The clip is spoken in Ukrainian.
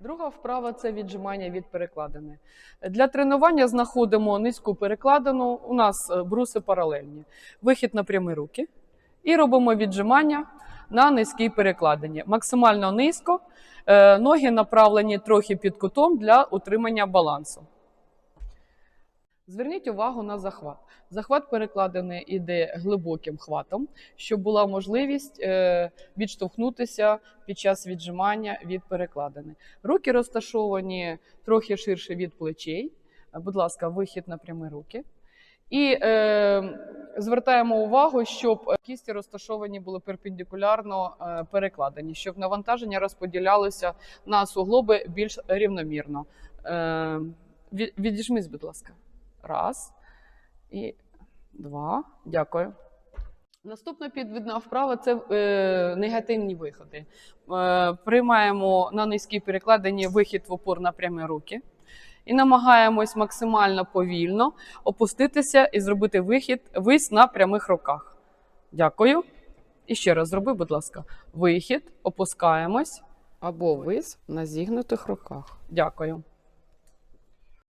Друга вправа це віджимання від перекладини. Для тренування знаходимо низьку перекладину. У нас е, бруси паралельні. Вихід на прямі руки. І робимо віджимання на низькій перекладині. Максимально низько. Е, Ноги направлені трохи під кутом для утримання балансу. Зверніть увагу на захват. Захват перекладини йде глибоким хватом, щоб була можливість е, відштовхнутися під час віджимання від перекладини. Руки розташовані трохи ширше від плечей. Будь ласка, вихід на прямі руки. І е, звертаємо увагу, щоб е, кісті розташовані були перпендикулярно е, перекладені, щоб навантаження розподілялося на суглоби більш рівномірно. Е, від- відіжмись, будь ласка. Раз і два. Дякую. Наступна підвідна вправа це е, негативні виходи. Е, приймаємо на низькій перекладині вихід в опор на прямі руки і намагаємось максимально повільно опуститися і зробити вихід вись на прямих руках. Дякую. І ще раз зроби, будь ласка, вихід, опускаємось або вис на зігнутих руках. Дякую.